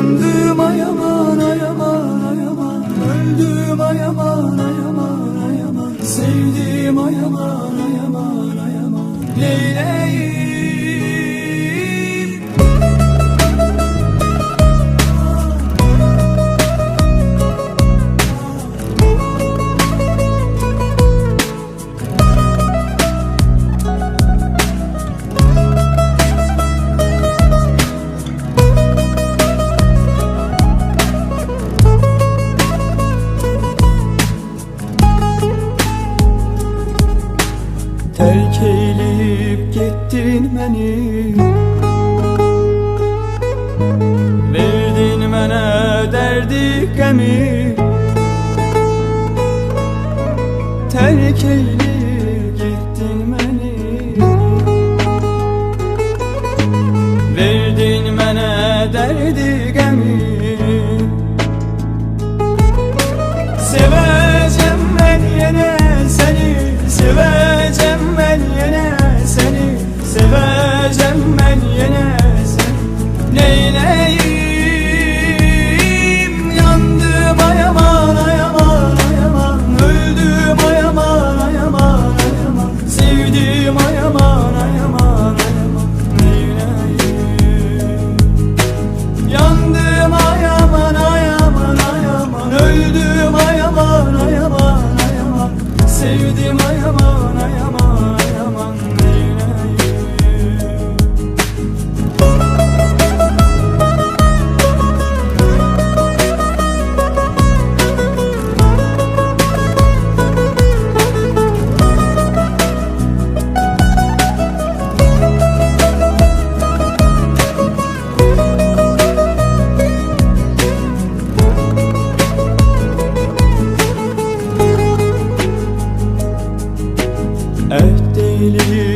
Yandım ayaman ayaman ayaman Öldüm ayaman ayaman ayaman Sevdim ayaman ayaman ayaman Neyleyim gittin beni. Verdin mənə derdi qəmi Terk eyleyip Seveceğim ben yine seni Neyleyim? Yandım ayaman ayaman ayaman Öldüm ayaman ayaman ayaman Sevdim ayaman ayaman ayaman Neyleyim? Yandım ayaman ayaman ayaman Öldüm Eh dile